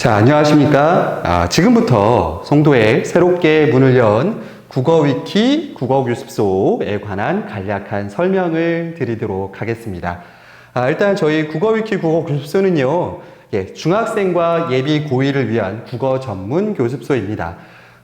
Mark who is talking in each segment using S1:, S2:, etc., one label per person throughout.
S1: 자, 안녕하십니까. 아, 지금부터 송도에 새롭게 문을 연 국어위키 국어교습소에 관한 간략한 설명을 드리도록 하겠습니다. 아, 일단 저희 국어위키 국어교습소는요, 예, 중학생과 예비 고1을 위한 국어 전문 교습소입니다.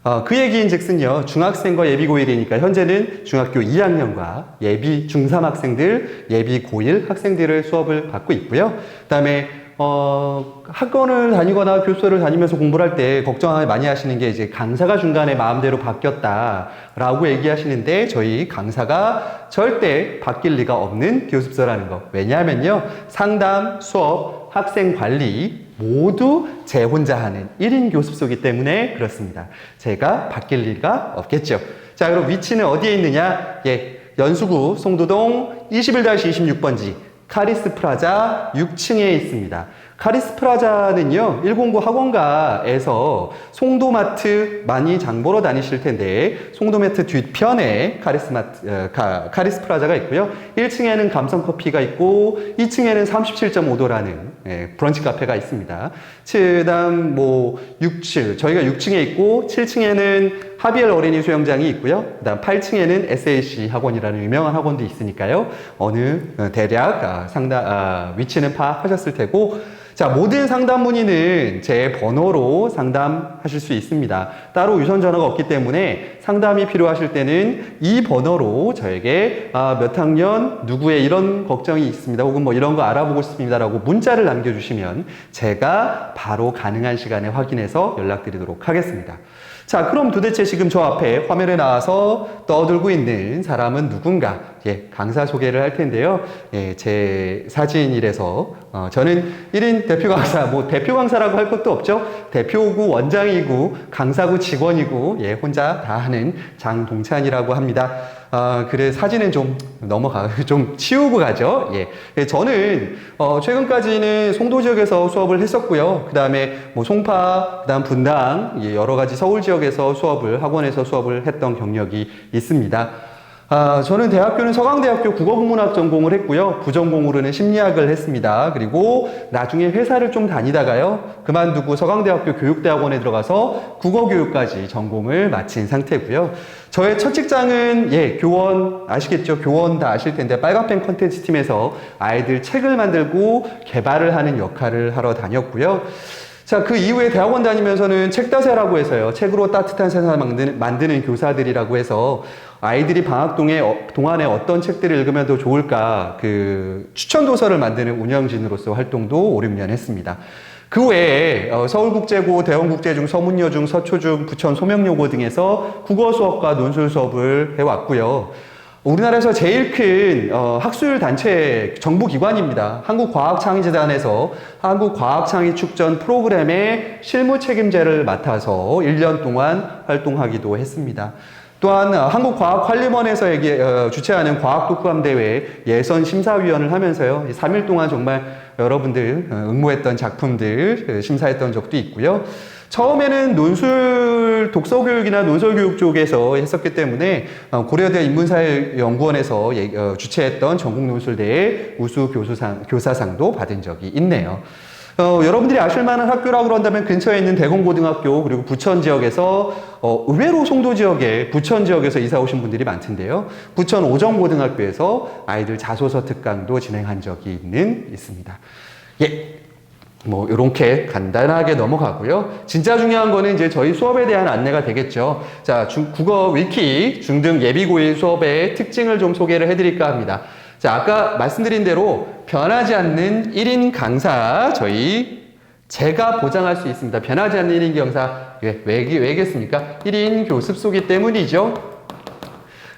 S1: 어, 그 얘기인 즉슨요, 중학생과 예비 고1이니까 현재는 중학교 2학년과 예비 중3 학생들, 예비 고1 학생들을 수업을 받고 있고요. 그 다음에 어, 학원을 다니거나 교수를 다니면서 공부를 할 때 걱정 많이 하시는 게 이제 강사가 중간에 마음대로 바뀌었다라고 얘기하시는데 저희 강사가 절대 바뀔 리가 없는 교습소라는 거. 왜냐하면요. 상담, 수업, 학생 관리 모두 제 혼자 하는 1인 교습소이기 때문에 그렇습니다. 제가 바뀔 리가 없겠죠. 자, 그럼 위치는 어디에 있느냐? 예. 연수구 송도동 21-26번지 카리스 프라자 6층에 있습니다. 카리스 프라자는요, 109 학원가에서 송도마트 많이 장 보러 다니실 텐데, 송도마트 뒤편에 카리스마트, 어, 카, 카리스 프라자가 있고요. 1층에는 감성커피가 있고, 2층에는 37.5도라는 예, 브런치 카페가 있습니다. 그 다음 뭐, 6층, 저희가 6층에 있고, 7층에는 하비엘 어린이 수영장이 있고요. 그 다음 8층에는 SAC 학원이라는 유명한 학원도 있으니까요. 어느 어, 대략 아, 상담, 아, 위치는 파악하셨을 테고, 자, 모든 상담 문의는 제 번호로 상담하실 수 있습니다. 따로 유선 전화가 없기 때문에 상담이 필요하실 때는 이 번호로 저에게 아, 몇 학년 누구의 이런 걱정이 있습니다. 혹은 뭐 이런 거 알아보고 싶습니다라고 문자를 남겨주시면 제가 바로 가능한 시간에 확인해서 연락드리도록 하겠습니다. 자, 그럼 도대체 지금 저 앞에 화면에 나와서 떠들고 있는 사람은 누군가? 예, 강사 소개를 할 텐데요. 예, 제 사진이라서, 어, 저는 1인 대표 강사, 뭐 대표 강사라고 할 것도 없죠. 대표고 원장이고 강사고 직원이고, 예, 혼자 다 하는 장동찬이라고 합니다. 아, 그래, 사진은 좀 넘어가, 좀 치우고 가죠. 예. 예, 저는, 어, 최근까지는 송도 지역에서 수업을 했었고요. 그 다음에 뭐 송파, 그 다음 분당, 예, 여러 가지 서울 지역에서 수업을, 학원에서 수업을 했던 경력이 있습니다. 아, 저는 대학교는 서강대학교 국어국문학 전공을 했고요. 부전공으로는 심리학을 했습니다. 그리고 나중에 회사를 좀 다니다가요. 그만두고 서강대학교 교육대학원에 들어가서 국어교육까지 전공을 마친 상태고요. 저의 첫 직장은 예, 교원 아시겠죠? 교원 다 아실 텐데 빨간펜 컨텐츠 팀에서 아이들 책을 만들고 개발을 하는 역할을 하러 다녔고요. 자, 그 이후에 대학원 다니면서는 책다세라고 해서요. 책으로 따뜻한 세상을 만드는, 만드는 교사들이라고 해서 아이들이 방학 동에, 어, 동안에 어떤 책들을 읽으면 더 좋을까, 그 추천 도서를 만드는 운영진으로서 활동도 5, 6년 했습니다. 그 외에 어, 서울국제고, 대원국제중, 서문여중, 서초중, 부천 소명여고 등에서 국어 수업과 논술 수업을 해왔고요. 우리나라에서 제일 큰 어, 학술 단체 정부 기관입니다. 한국과학창의재단에서 한국과학창의축전 프로그램의 실무 책임제를 맡아서 1년 동안 활동하기도 했습니다. 또한 어, 한국과학관리원에서 어, 주최하는 과학독후감 대회 예선 심사위원을 하면서요. 3일 동안 정말 여러분들 어, 응모했던 작품들 그 심사했던 적도 있고요. 처음에는 논술 독서 교육이나 논설 교육 쪽에서 했었기 때문에 어, 고려대 인문사회연구원에서 예- 어, 주최했던 전국 논술대회 우수 교수상, 교사상도 받은 적이 있네요. 어, 여러분들이 아실 만한 학교라고 그런다면 근처에 있는 대공고등학교 그리고 부천 지역에서 어, 의외로 송도 지역에 부천 지역에서 이사 오신 분들이 많던데요. 부천 오정고등학교에서 아이들 자소서 특강도 진행한 적이 있는 있습니다. 예, 뭐 이렇게 간단하게 넘어가고요. 진짜 중요한 거는 이제 저희 수업에 대한 안내가 되겠죠. 자, 중- 국어 위키 중등 예비 고일 수업의 특징을 좀 소개를 해드릴까 합니다. 자, 아까 말씀드린 대로 변하지 않는 1인 강사 저희 제가 보장할 수 있습니다. 변하지 않는 1인 강사 왜, 왜, 왜겠습니까? 1인 교습소기 때문이죠.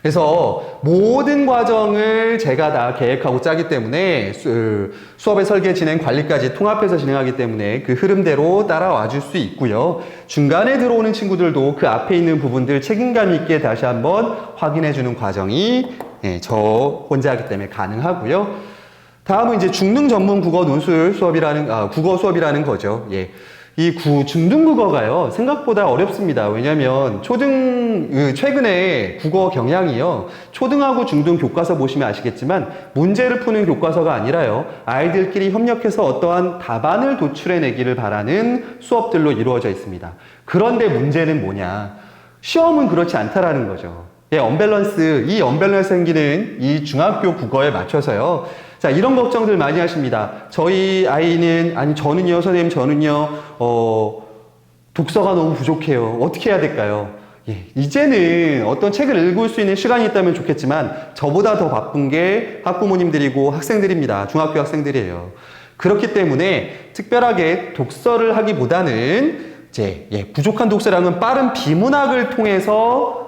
S1: 그래서 모든 과정을 제가 다 계획하고 짜기 때문에 수, 수업의 설계 진행 관리까지 통합해서 진행하기 때문에 그 흐름대로 따라와 줄 수 있고요. 중간에 들어오는 친구들도 그 앞에 있는 부분들 책임감 있게 다시 한번 확인해 주는 과정이 예, 저 혼자 하기 때문에 가능하고요. 다음은 이제 중등 전문 국어 논술 수업이라는 아, 국어 수업이라는 거죠. 예. 이 구, 중등 국어가요, 생각보다 어렵습니다. 왜냐면, 초등, 그 최근에 국어 경향이요, 초등하고 중등 교과서 보시면 아시겠지만, 문제를 푸는 교과서가 아니라요, 아이들끼리 협력해서 어떠한 답안을 도출해내기를 바라는 수업들로 이루어져 있습니다. 그런데 문제는 뭐냐? 시험은 그렇지 않다라는 거죠. 예, 언밸런스, 이 언밸런스 생기는 이 중학교 국어에 맞춰서요. 자, 이런 걱정들 많이 하십니다. 저희 아이는, 아니, 저는요, 선생님, 저는요, 어, 독서가 너무 부족해요. 어떻게 해야 될까요? 예, 이제는 어떤 책을 읽을 수 있는 시간이 있다면 좋겠지만, 저보다 더 바쁜 게 학부모님들이고 학생들입니다. 중학교 학생들이에요. 그렇기 때문에 특별하게 독서를 하기보다는 이제 예, 부족한 독서량은 빠른 비문학을 통해서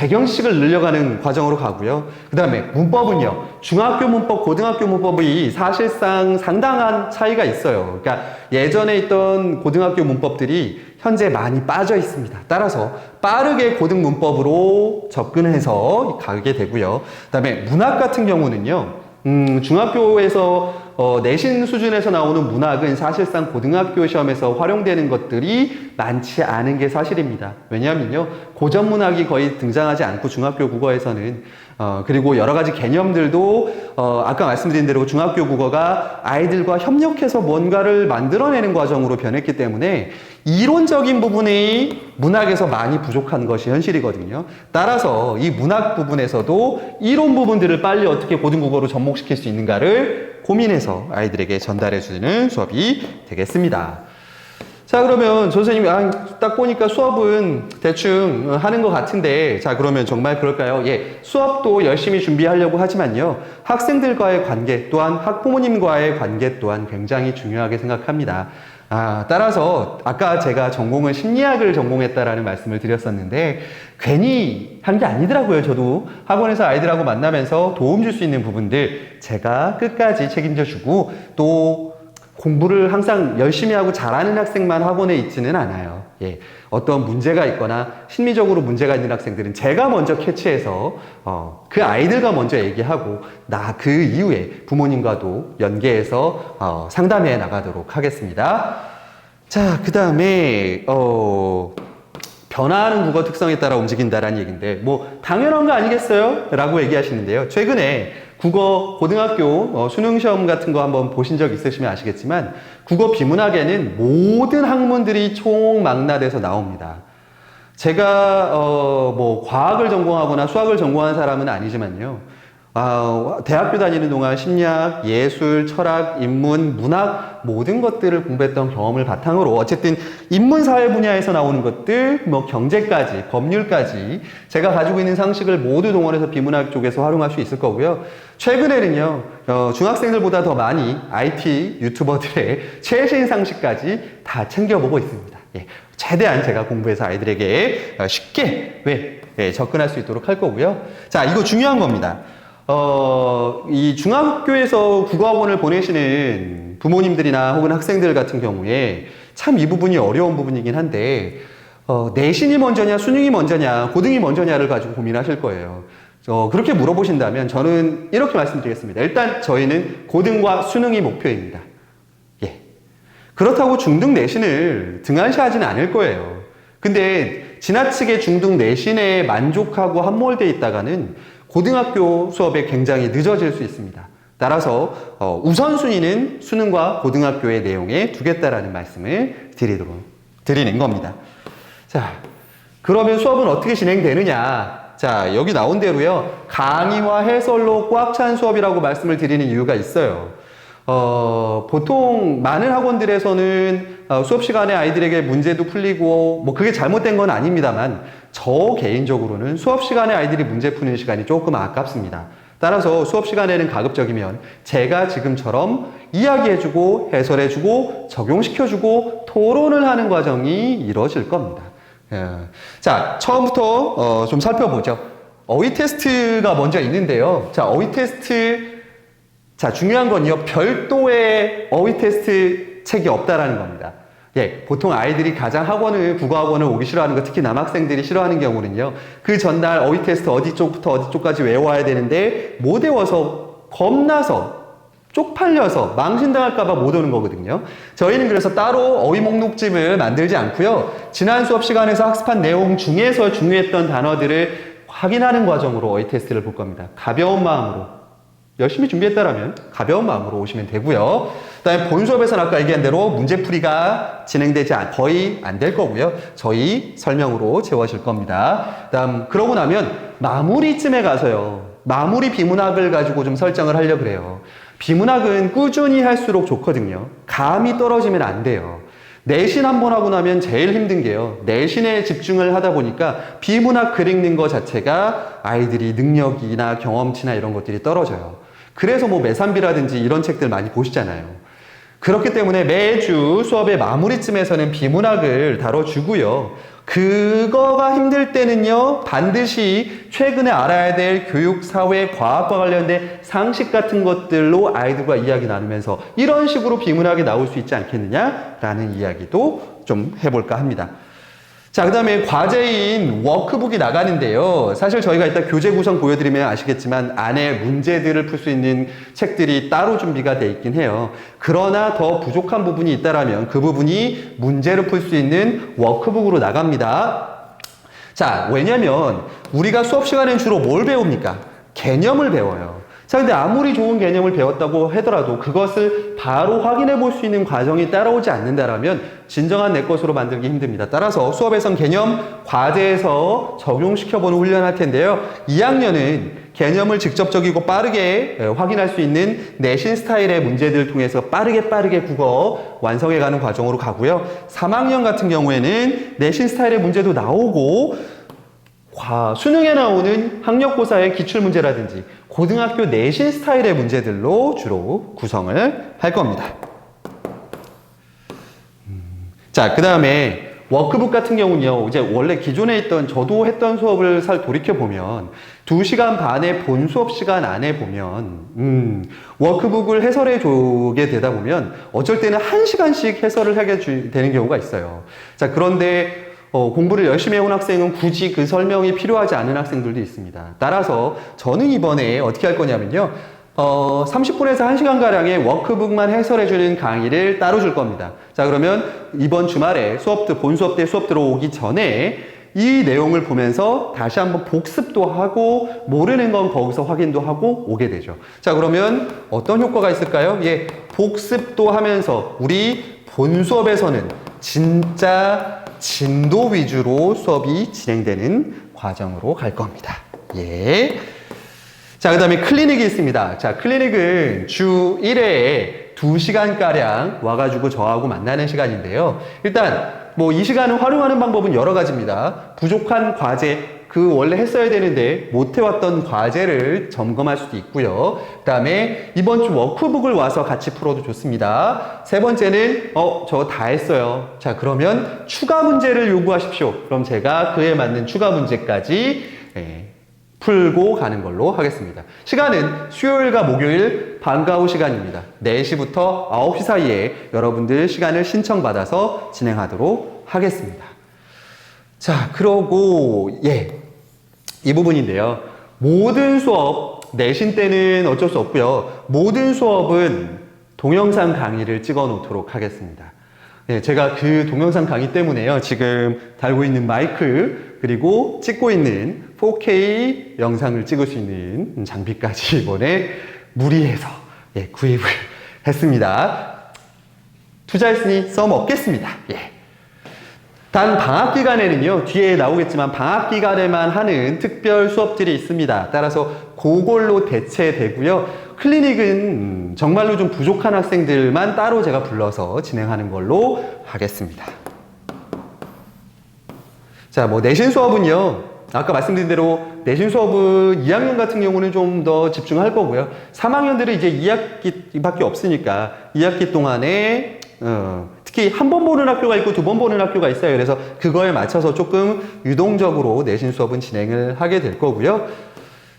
S1: 배경식을 늘려가는 과정으로 가고요. 그 다음에 문법은요. 중학교 문법, 고등학교 문법이 사실상 상당한 차이가 있어요. 그러니까 예전에 있던 고등학교 문법들이 현재 많이 빠져 있습니다. 따라서 빠르게 고등 문법으로 접근해서 가게 되고요. 그 다음에 문학 같은 경우는요. 음, 중학교에서 어, 내신 수준에서 나오는 문학은 사실상 고등학교 시험에서 활용되는 것들이 많지 않은 게 사실입니다. 왜냐하면요, 고전 문학이 거의 등장하지 않고 중학교 국어에서는 어, 그리고 여러 가지 개념들도 어, 아까 말씀드린 대로 중학교 국어가 아이들과 협력해서 뭔가를 만들어내는 과정으로 변했기 때문에 이론적인 부분이 문학에서 많이 부족한 것이 현실이거든요. 따라서 이 문학 부분에서도 이론 부분들을 빨리 어떻게 고등국어로 접목시킬 수 있는가를 고민해서 아이들에게 전달해 주는 수업이 되겠습니다. 자, 그러면 선생님이, 아, 딱 보니까 수업은 대충 하는 것 같은데, 자, 그러면 정말 그럴까요? 예, 수업도 열심히 준비하려고 하지만요, 학생들과의 관계 또한 학부모님과의 관계 또한 굉장히 중요하게 생각합니다. 아, 따라서 아까 제가 전공은 심리학을 전공했다라는 말씀을 드렸었는데 괜히 한 게 아니더라고요. 저도 학원에서 아이들하고 만나면서 도움 줄 수 있는 부분들 제가 끝까지 책임져 주고 또 공부를 항상 열심히 하고 잘하는 학생만 학원에 있지는 않아요. 예. 어떤 문제가 있거나 심리적으로 문제가 있는 학생들은 제가 먼저 캐치해서 어, 그 아이들과 먼저 얘기하고 나 그 이후에 부모님과도 연계해서 어, 상담해 나가도록 하겠습니다. 자, 그 다음에 어, 변화하는 국어 특성에 따라 움직인다라는 얘기인데 뭐 당연한 거 아니겠어요? 라고 얘기하시는데요. 최근에 국어 고등학교 어, 수능 시험 같은 거 한번 보신 적 있으시면 아시겠지만 국어 비문학에는 모든 학문들이 총망라돼서 나옵니다. 제가 어, 뭐 과학을 전공하거나 수학을 전공한 사람은 아니지만요. 아, 대학교 다니는 동안 심리학, 예술, 철학, 인문, 문학 모든 것들을 공부했던 경험을 바탕으로 어쨌든 인문 사회 분야에서 나오는 것들, 뭐 경제까지, 법률까지 제가 가지고 있는 상식을 모두 동원해서 비문학 쪽에서 활용할 수 있을 거고요. 최근에는요, 어, 중학생들보다 더 많이 IT 유튜버들의 최신 상식까지 다 챙겨보고 있습니다. 예, 최대한 제가 공부해서 아이들에게 어, 쉽게 왜 예, 접근할 수 있도록 할 거고요. 자, 이거 중요한 겁니다. 어, 이 중학교에서 국어학원을 보내시는 부모님들이나 혹은 학생들 같은 경우에 참 이 부분이 어려운 부분이긴 한데, 어, 내신이 먼저냐, 수능이 먼저냐, 고등이 먼저냐를 가지고 고민하실 거예요. 어, 그렇게 물어보신다면 저는 이렇게 말씀드리겠습니다. 일단 저희는 고등과 수능이 목표입니다. 예. 그렇다고 중등 내신을 등한시하지는 않을 거예요. 근데 지나치게 중등 내신에 만족하고 함몰돼 있다가는 고등학교 수업에 굉장히 늦어질 수 있습니다. 따라서 어, 우선순위는 수능과 고등학교의 내용에 두겠다라는 말씀을 드리도록 드리는 겁니다. 자, 그러면 수업은 어떻게 진행되느냐? 자, 여기 나온 대로요. 강의와 해설로 꽉 찬 수업이라고 말씀을 드리는 이유가 있어요. 어, 보통 많은 학원들에서는 어, 수업 시간에 아이들에게 문제도 풀리고 뭐 그게 잘못된 건 아닙니다만 저 개인적으로는 수업 시간에 아이들이 문제 푸는 시간이 조금 아깝습니다. 따라서 수업 시간에는 가급적이면 제가 지금처럼 이야기해주고 해설해주고 적용시켜주고 토론을 하는 과정이 이루어질 겁니다. 예. 자, 처음부터 어, 좀 살펴보죠. 어휘 테스트가 먼저 있는데요. 자, 어휘 테스트 자, 중요한 건요. 별도의 어휘 테스트 책이 없다라는 겁니다. 예, 보통 아이들이 가장 학원을, 국어학원을 오기 싫어하는 거, 특히 남학생들이 싫어하는 경우는요, 그 전날 어휘 테스트 어디 쪽부터 어디 쪽까지 외워야 되는데, 못 외워서 겁나서 쪽팔려서 망신당할까봐 못 오는 거거든요. 저희는 그래서 따로 어휘 목록집을 만들지 않고요. 지난 수업 시간에서 학습한 내용 중에서 중요했던 단어들을 확인하는 과정으로 어휘 테스트를 볼 겁니다. 가벼운 마음으로 열심히 준비했다라면 가벼운 마음으로 오시면 되고요. 그다음에 본 수업에서는 아까 얘기한 대로 문제풀이가 진행되지 않, 거의 안 될 거고요. 저희 설명으로 채워질 겁니다. 그다음 그러고 나면 마무리쯤에 가서요. 마무리 비문학을 가지고 좀 설정을 하려고 그래요. 비문학은 꾸준히 할수록 좋거든요. 감이 떨어지면 안 돼요. 내신 한 번 하고 나면 제일 힘든 게요. 내신에 집중을 하다 보니까 비문학 글 읽는 것 자체가 아이들이 능력이나 경험치나 이런 것들이 떨어져요. 그래서 뭐 매산비라든지 이런 책들 많이 보시잖아요. 그렇기 때문에 매주 수업의 마무리쯤에서는 비문학을 다뤄주고요. 그거가 힘들 때는요, 반드시 최근에 알아야 될 교육, 사회, 과학과 관련된 상식 같은 것들로 아이들과 이야기 나누면서 이런 식으로 비문학이 나올 수 있지 않겠느냐라는 이야기도 좀 해볼까 합니다. 자, 그 다음에 과제인 워크북이 나가는데요. 사실 저희가 이따 교재 구성 보여드리면 아시겠지만 안에 문제들을 풀 수 있는 책들이 따로 준비가 돼 있긴 해요. 그러나 더 부족한 부분이 있다라면 그 부분이 문제를 풀 수 있는 워크북으로 나갑니다. 자, 왜냐면 우리가 수업 시간엔 주로 뭘 배웁니까? 개념을 배워요. 자, 근데 아무리 좋은 개념을 배웠다고 하더라도 그것을 바로 확인해 볼 수 있는 과정이 따라오지 않는다라면 진정한 내 것으로 만들기 힘듭니다. 따라서 수업에선 개념 과제에서 적용시켜보는 훈련을 할 텐데요. 2학년은 개념을 직접적이고 빠르게 에, 확인할 수 있는 내신 스타일의 문제들을 통해서 빠르게 빠르게 국어 완성해가는 과정으로 가고요. 3학년 같은 경우에는 내신 스타일의 문제도 나오고 과, 수능에 나오는 학력고사의 기출문제라든지 고등학교 내신 스타일의 문제들로 주로 구성을 할 겁니다. 음, 자, 그 다음에 워크북 같은 경우는요, 이제 원래 기존에 있던, 저도 했던 수업을 살 돌이켜보면, 2시간 반의 본 수업 시간 안에 보면, 음, 워크북을 해설해 주게 되다 보면, 어쩔 때는 1시간씩 해설을 하게 주- 되는 경우가 있어요. 자, 그런데 어, 공부를 열심히 해온 학생은 굳이 그 설명이 필요하지 않은 학생들도 있습니다. 따라서 저는 이번에 어떻게 할 거냐면요. 어, 30분에서 1시간가량의 워크북만 해설해주는 강의를 따로 줄 겁니다. 자, 그러면 이번 주말에 수업, 들- 본 수업 때 수업 들어오기 전에 이 내용을 보면서 다시 한번 복습도 하고 모르는 건 거기서 확인도 하고 오게 되죠. 자, 그러면 어떤 효과가 있을까요? 예, 복습도 하면서 우리 본 수업에서는 진짜 진도 위주로 수업이 진행되는 과정으로 갈 겁니다. 예. 자, 그 다음에 클리닉이 있습니다. 자, 클리닉은 주 1회에 2시간가량 와가지고 저하고 만나는 시간인데요. 일단, 뭐 이 시간을 활용하는 방법은 여러 가지입니다. 부족한 과제, 그 원래 했어야 되는데 못 해왔던 과제를 점검할 수도 있고요. 그 다음에 이번 주 워크북을 와서 같이 풀어도 좋습니다. 세 번째는, 어, 저 다 했어요. 자, 그러면 추가 문제를 요구하십시오. 그럼 제가 그에 맞는 추가 문제까지, 예, 풀고 가는 걸로 하겠습니다. 시간은 수요일과 목요일 방과 후 시간입니다. 4시부터 9시 사이에 여러분들 시간을 신청받아서 진행하도록 하겠습니다. 자, 그러고, 예. 이 부분인데요. 모든 수업, 내신 때는 어쩔 수 없고요. 모든 수업은 동영상 강의를 찍어 놓도록 하겠습니다. 네, 제가 그 동영상 강의 때문에요. 지금 달고 있는 마이크, 그리고 찍고 있는 4K 영상을 찍을 수 있는 장비까지 이번에 무리해서 예, 구입을 했습니다. 투자했으니 썸 없겠습니다. 예. 단 방학 기간에는요 뒤에 나오겠지만 방학 기간에만 하는 특별 수업들이 있습니다. 따라서 그걸로 대체되고요. 클리닉은 음, 정말로 좀 부족한 학생들만 따로 제가 불러서 진행하는 걸로 하겠습니다. 자 뭐 내신 수업은요 아까 말씀드린 대로 내신 수업은 2학년 같은 경우는 좀 더 집중할 거고요. 3학년들은 이제 2학기밖에 없으니까 2학기 동안에 어, 특히 한 번 보는 학교가 있고 두 번 보는 학교가 있어요. 그래서 그거에 맞춰서 조금 유동적으로 내신 수업은 진행을 하게 될 거고요.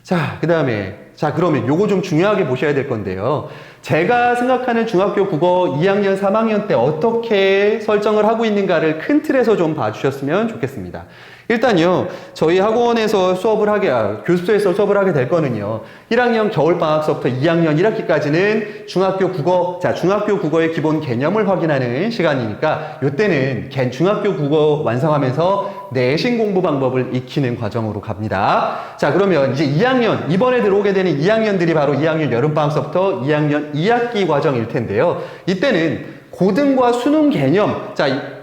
S1: 자, 그 다음에, 자, 그러면 요거 좀 중요하게 보셔야 될 건데요. 제가 생각하는 중학교 국어 2학년, 3학년 때 어떻게 설정을 하고 있는가를 큰 틀에서 좀 봐주셨으면 좋겠습니다. 일단요, 저희 학원에서 수업을 하게, 아, 교습소에서 수업을 하게 될 거는요, 1학년 겨울방학서부터 2학년 1학기까지는 중학교 국어, 자, 중학교 국어의 기본 개념을 확인하는 시간이니까, 요때는 개- 중학교 국어 완성하면서 내신 공부 방법을 익히는 과정으로 갑니다. 자, 그러면 이제 2학년, 이번에 들어오게 되는 2학년들이 바로 2학년 여름방학서부터 2학년 2학기 과정일 텐데요. 이때는 고등과 수능 개념, 자, 이-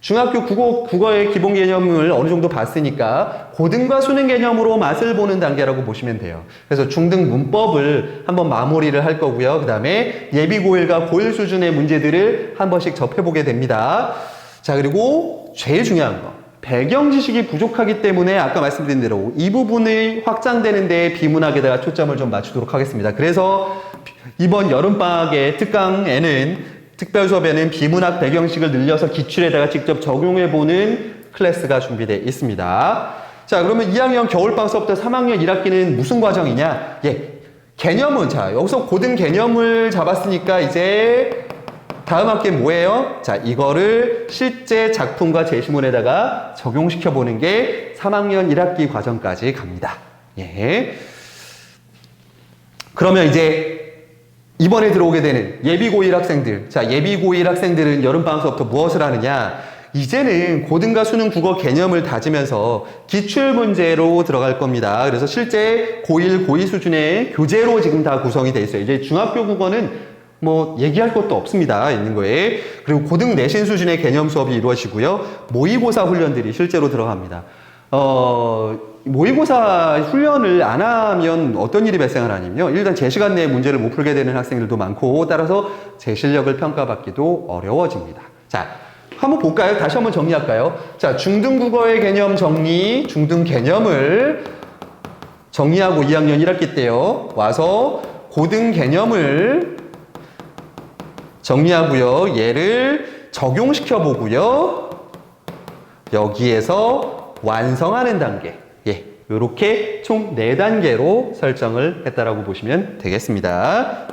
S1: 중학교 국어, 국어의 기본 개념을 어느 정도 봤으니까 고등과 수능 개념으로 맛을 보는 단계라고 보시면 돼요. 그래서 중등 문법을 한번 마무리를 할 거고요. 그 다음에 예비 고1과 고1 수준의 문제들을 한 번씩 접해보게 됩니다. 자, 그리고 제일 중요한 거. 배경 지식이 부족하기 때문에 아까 말씀드린 대로 이 부분을 확장되는 데 비문학에다가 초점을 좀 맞추도록 하겠습니다. 그래서 이번 여름방학의 특강에는 특별 수업에는 비문학 배경식을 늘려서 기출에다가 직접 적용해 보는 클래스가 준비되어 있습니다. 자, 그러면 2학년 겨울방학 수업부터 3학년 1학기는 무슨 과정이냐? 예. 개념은 자, 여기서 고등 개념을 잡았으니까 이제 다음 학기 뭐예요? 자, 이거를 실제 작품과 제시문에다가 적용시켜 보는 게 3학년 1학기 과정까지 갑니다. 예. 그러면 이제 이번에 들어오게 되는 예비 고1 학생들. 자, 예비 고1 학생들은 여름방학 수업부터 무엇을 하느냐? 이제는 고등과 수능 국어 개념을 다지면서 기출 문제로 들어갈 겁니다. 그래서 실제 고1, 고2 수준의 교재로 지금 다 구성이 돼 있어요. 이제 중학교 국어는 뭐 얘기할 것도 없습니다. 있는 거에. 그리고 고등 내신 수준의 개념 수업이 이루어지고요. 모의고사 훈련들이 실제로 들어갑니다. 어, 모의고사 훈련을 안 하면 어떤 일이 발생을 하냐면요. 일단 제 시간 내에 문제를 못 풀게 되는 학생들도 많고, 따라서 제 실력을 평가받기도 어려워집니다. 자, 한번 볼까요? 다시 한번 정리할까요? 자, 중등 국어의 개념 정리, 중등 개념을 정리하고 2학년 1학기 때요. 와서 고등 개념을 정리하고요. 얘를 적용시켜 보고요. 여기에서 완성하는 단계. 예. 요렇게 총 4단계로 설정을 했다라고 보시면 되겠습니다.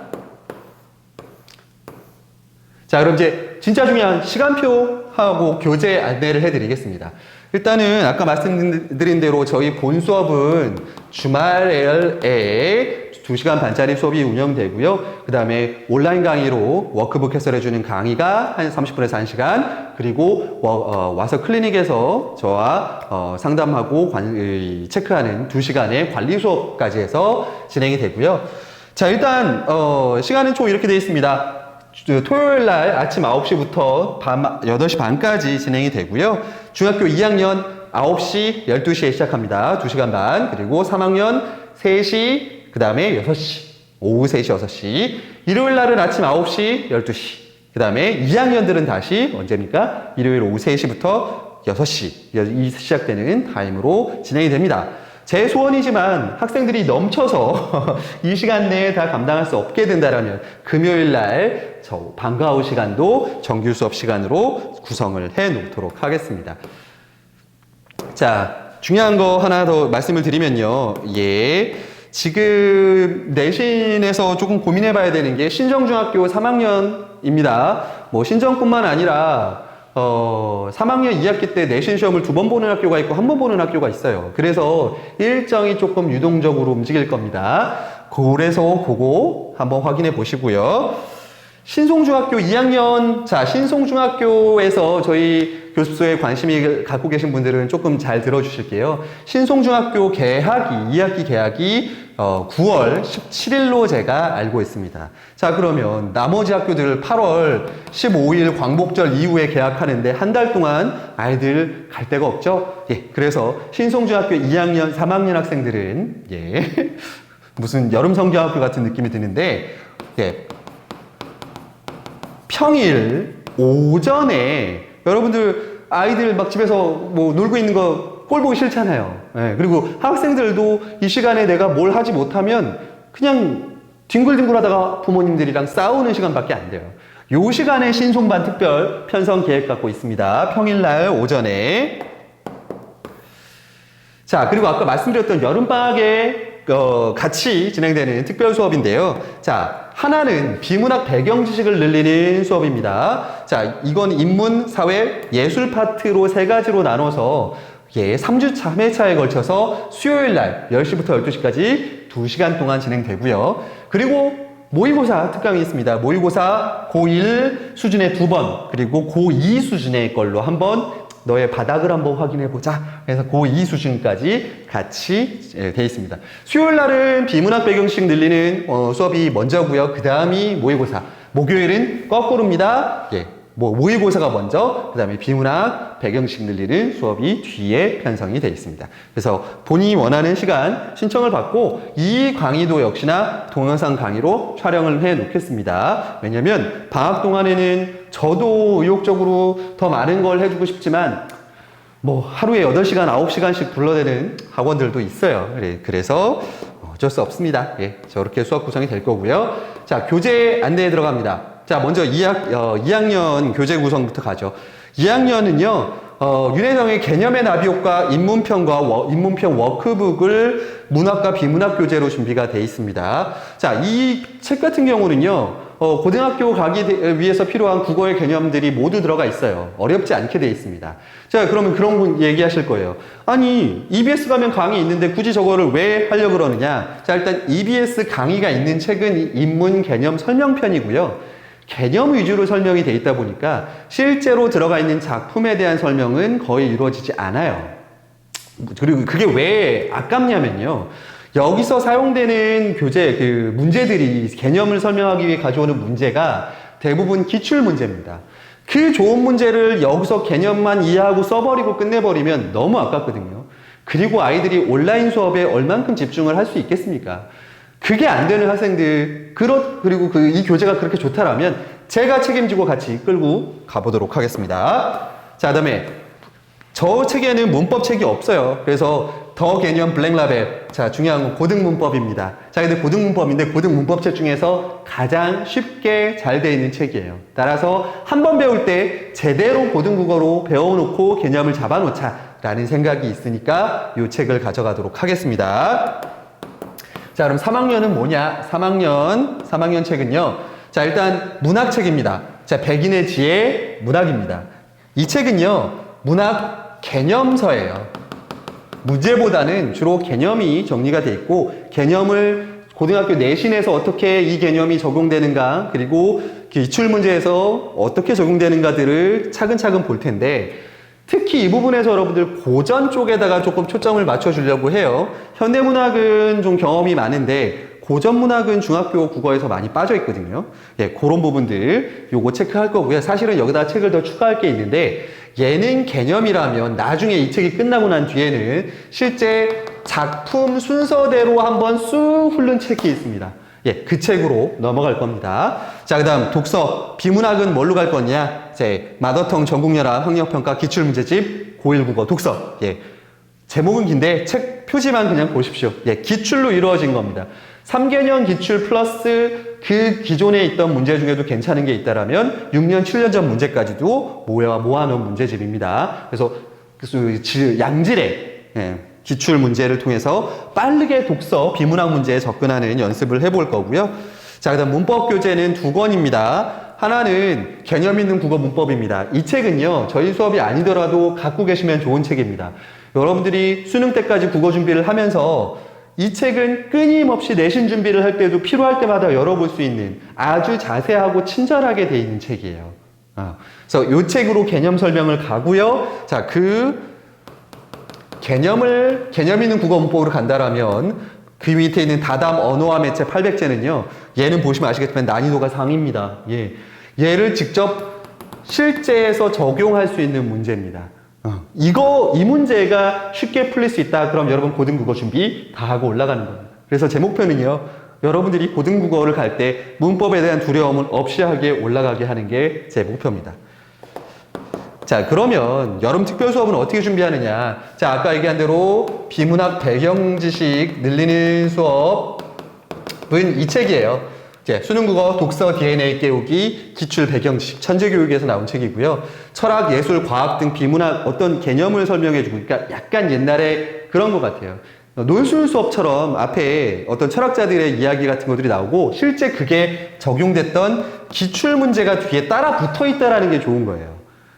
S1: 자, 그럼 이제 진짜 중요한 시간표하고 교재 안내를 해드리겠습니다. 일단은 아까 말씀드린 대로 저희 본 수업은 주말에 2시간 반짜리 수업이 운영되고요. 그 다음에 온라인 강의로 워크북 해설해주는 강의가 한 30분에서 1시간, 그리고 와, 서 클리닉에서 저와 어, 상담하고 관, 의, 체크하는 2시간의 관리 수업까지 해서 진행이 되고요. 자, 일단, 어, 시간은 총 이렇게 되어 있습니다. 주- 토요일 날 아침 9시부터 밤 8시 반까지 진행이 되고요. 중학교 2학년 9시, 12시에 시작합니다. 2시간 반. 그리고 3학년 3시, 그 다음에 6시. 오후 3시, 6시. 일요일 날은 아침 9시, 12시. 그 다음에 2학년들은 다시 언제입니까? 일요일 오후 3시부터 6시. 이 시작되는 타임으로 진행이 됩니다. 제 소원이지만 학생들이 넘쳐서 이 시간 내에 다 감당할 수 없게 된다면 금요일 날 저 방과후 시간도 정규 수업 시간으로 구성을 해 놓도록 하겠습니다. 자, 중요한 거 하나 더 말씀을 드리면요. 예. 지금 내신에서 조금 고민해 봐야 되는 게 신정중학교 3학년입니다. 뭐 신정뿐만 아니라 어, 3학년 2학기 때 내신 시험을 두 번 보는 학교가 있고 한 번 보는 학교가 있어요. 그래서 일정이 조금 유동적으로 움직일 겁니다. 그래서 그거 한번 확인해 보시고요. 신송중학교 2학년, 자, 신송중학교에서 저희 교습소에 관심이 갖고 계신 분들은 조금 잘 들어주실게요. 신송중학교 개학이, 2학기 개학이 어, 9월 17일로 제가 알고 있습니다. 자, 그러면 나머지 학교들 8월 15일 광복절 이후에 개학하는데 한 달 동안 아이들 갈 데가 없죠? 예, 그래서 신송중학교 2학년, 3학년 학생들은, 예, 무슨 여름 성경학교 같은 느낌이 드는데, 예, 평일 오전에 여러분들 아이들 막 집에서 뭐 놀고 있는 거 꼴 보기 싫잖아요. 예, 그리고 학생들도 이 시간에 내가 뭘 하지 못하면 그냥 뒹굴뒹굴 하다가 부모님들이랑 싸우는 시간밖에 안 돼요. 요 시간에 신송반 특별 편성 계획 갖고 있습니다. 평일날 오전에. 자, 그리고 아까 말씀드렸던 여름방학에 어, 같이 진행되는 특별 수업인데요. 자, 하나는 비문학 배경 지식을 늘리는 수업입니다. 자, 이건 인문, 사회, 예술 파트로 세 가지로 나눠서 예, 3주 3회차에 걸쳐서 수요일 날 10시부터 12시까지 2시간 동안 진행되고요. 그리고 모의고사 특강이 있습니다. 모의고사 고1 수준의 두 번, 그리고 고2 수준의 걸로 한 번 너의 바닥을 한번 확인해 보자. 그래서 고2 수준까지 같이 예, 돼 있습니다. 수요일 날은 비문학 배경식 늘리는 어, 수업이 먼저고요. 그 다음이 모의고사. 목요일은 거꾸로입니다. 예. 뭐 모의고사가 먼저 그 다음에 비문학 배경식 늘리는 수업이 뒤에 편성이 되어 있습니다. 그래서 본인이 원하는 시간 신청을 받고 이 강의도 역시나 동영상 강의로 촬영을 해 놓겠습니다. 왜냐면 방학 동안에는 저도 의욕적으로 더 많은 걸 해주고 싶지만 뭐 하루에 8시간, 9시간씩 불러대는 학원들도 있어요. 그래- 그래서 어쩔 수 없습니다. 예, 저렇게 수업 구성이 될 거고요. 자, 교재 안내에 들어갑니다. 자, 먼저 2학, 어, 2학년 교재 구성부터 가죠. 2학년은요, 어, 윤혜정의 개념의 나비효과 인문평과 워- 인문평 워크북을 문학과 비문학 교재로 준비가 돼 있습니다. 자, 이 책 같은 경우는요, 어, 고등학교 가기 대- 위해서 필요한 국어의 개념들이 모두 들어가 있어요. 어렵지 않게 돼 있습니다. 자, 그러면 그런 분 얘기하실 거예요. 아니, EBS 가면 강의 있는데 굳이 저거를 왜 하려고 그러느냐? 자, 일단 EBS 강의가 있는 책은 인문 개념 설명편이고요. 개념 위주로 설명이 돼 있다 보니까 실제로 들어가 있는 작품에 대한 설명은 거의 이루어지지 않아요. 그리고 그게 왜 아깝냐면요. 여기서 사용되는 교재, 그 문제들이 개념을 설명하기 위해 가져오는 문제가 대부분 기출 문제입니다. 그 좋은 문제를 여기서 개념만 이해하고 써버리고 끝내버리면 너무 아깝거든요. 그리고 아이들이 온라인 수업에 얼만큼 집중을 할 수 있겠습니까? 그게 안 되는 학생들, 그렇, 그리고 그, 이 교재가 그렇게 좋다라면 제가 책임지고 같이 이끌고 가보도록 하겠습니다. 자, 그 다음에 저 책에는 문법 책이 없어요. 그래서 더 개념 블랙라벨. 자, 중요한 건 고등 문법입니다. 자, 근데 고등 문법인데 고등 문법 책 중에서 가장 쉽게 잘 되어 있는 책이에요. 따라서 한 번 배울 때 제대로 고등 국어로 배워놓고 개념을 잡아놓자. 라는 생각이 있으니까 이 책을 가져가도록 하겠습니다. 자, 그럼 3학년은 뭐냐? 3학년, 3학년 책은요. 자, 일단 문학책입니다. 자, 백인의 지혜 문학입니다. 이 책은요, 문학 개념서예요. 문제보다는 주로 개념이 정리가 돼 있고, 개념을 고등학교 내신에서 어떻게 이 개념이 적용되는가, 그리고 기출 문제에서 어떻게 적용되는가들을 차근차근 볼 텐데, 특히 이 부분에서 여러분들 고전 쪽에다가 조금 초점을 맞춰 주려고 해요. 현대문학은 좀 경험이 많은데 고전 문학은 중학교 국어에서 많이 빠져 있거든요. 예, 그런 부분들 요거 체크할 거고요. 사실은 여기다 책을 더 추가할 게 있는데 예능 개념이라면 나중에 이 책이 끝나고 난 뒤에는 실제 작품 순서대로 한번 쑥 훑는 책이 있습니다. 예, 그 책으로 넘어갈 겁니다. 자, 그 다음 독서. 비문학은 뭘로 갈 거냐? 제 마더텅 전국연합 학력평가 기출문제집 고1 국어 독서. 예. 제목은 긴데 책 표지만 그냥 보십시오. 예, 기출로 이루어진 겁니다. 3개년 기출 플러스 그 기존에 있던 문제 중에도 괜찮은 게 있다라면 6년, 7년 전 문제까지도 모여 모아놓은 문제집입니다. 그래서 그 질- 양질의 예, 기출 문제를 통해서 빠르게 독서, 비문학 문제에 접근하는 연습을 해볼 거고요. 자, 그 다음 문법 교재는 두 권입니다. 하나는 개념 있는 국어 문법입니다. 이 책은요, 저희 수업이 아니더라도 갖고 계시면 좋은 책입니다. 여러분들이 수능 때까지 국어 준비를 하면서 이 책은 끊임없이 내신 준비를 할 때도 필요할 때마다 열어볼 수 있는 아주 자세하고 친절하게 돼 있는 책이에요. 아, 그래서 이 책으로 개념 설명을 가고요. 자, 그 개념을 개념 있는 국어 문법으로 간다라면 그 밑에 있는 다담 언어와 매체 800제는요. 얘는 보시면 아시겠지만 난이도가 상입니다. 예. 얘를 직접 실제에서 적용할 수 있는 문제입니다. 어, 이거 이 문제가 쉽게 풀릴 수 있다. 그럼 여러분 고등국어 준비 다 하고 올라가는 겁니다. 그래서 제 목표는요. 여러분들이 고등국어를 갈 때 문법에 대한 두려움을 없이 하게 올라가게 하는 게 제 목표입니다. 자, 그러면 여름 특별 수업은 어떻게 준비하느냐? 자, 아까 얘기한 대로 비문학 배경 지식 늘리는 수업은 이 책이에요. 이제 수능국어 독서 DNA 깨우기 기출 배경 지식 천재 교육에서 나온 책이고요. 철학, 예술, 과학 등 비문학 어떤 개념을 설명해 주고 그러니까 약간 옛날에 그런 것 같아요. 논술 수업처럼 앞에 어떤 철학자들의 이야기 같은 것들이 나오고 실제 그게 적용됐던 기출 문제가 뒤에 따라 붙어 있다라는 게 좋은 거예요.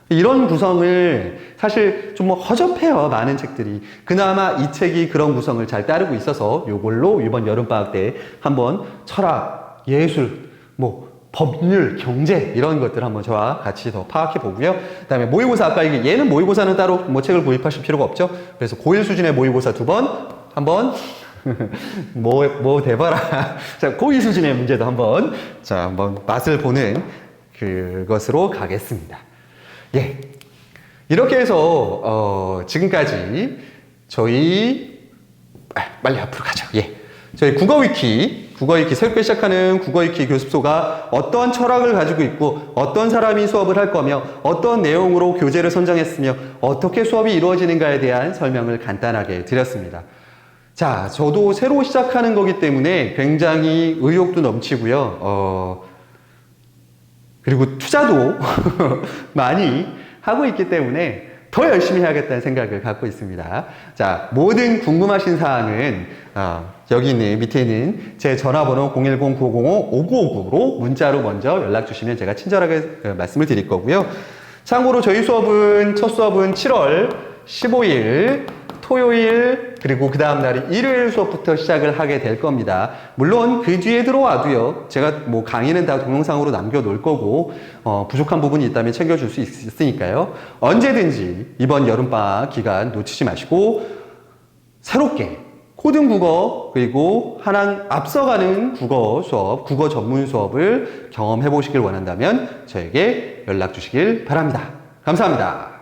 S1: 이런 구성을 사실 좀뭐 허접해요. 많은 책들이. 그나마 이 책이 그런 구성을 잘 따르고 있어서 요걸로 이번 여름방학 때 한번 철학, 예술, 뭐 법률, 경제 이런 것들 한번 저와 같이 더 파악해 보고요. 그다음에 모의고사 아까 이게 얘는 모의고사는 따로 뭐 책을 구입하실 필요가 없죠. 그래서 고1 수준의 모의고사 두 번, 한 번 뭐, 뭐 대봐라. 자, 고2 수준의 문제도 한번, 자, 한번 맛을 보는 그것으로 가겠습니다. 예. 이렇게 해서, 어, 지금까지 저희, 아, 빨리 앞으로 가죠. 예. 저희 국어위키, 국어위키, 새롭게 시작하는 국어위키 교습소가 어떤 철학을 가지고 있고, 어떤 사람이 수업을 할 거며, 어떤 내용으로 교재를 선정했으며, 어떻게 수업이 이루어지는가에 대한 설명을 간단하게 드렸습니다. 자, 저도 새로 시작하는 거기 때문에 굉장히 의욕도 넘치고요. 어, 그리고 투자도 많이 하고 있기 때문에 더 열심히 해야겠다는 생각을 갖고 있습니다. 자, 모든 궁금하신 사항은 어, 여기 있는 밑에 있는 제 전화번호 010-9505-5959로 문자로 먼저 연락 주시면 제가 친절하게 어, 말씀을 드릴 거고요. 참고로 저희 수업은 첫 수업은 7월 15일 토요일 그리고 그 다음 날이 일요일 수업부터 시작을 하게 될 겁니다. 물론 그 뒤에 들어와도요. 제가 뭐 강의는 다 동영상으로 남겨 놓을 거고 어, 부족한 부분이 있다면 챙겨줄 수 있, 있으니까요. 언제든지 이번 여름방학 기간 놓치지 마시고 새롭게 코딩 국어 그리고 하나 앞서가는 국어 수업, 국어 전문 수업을 경험해 보시길 원한다면 저에게 연락 주시길 바랍니다. 감사합니다.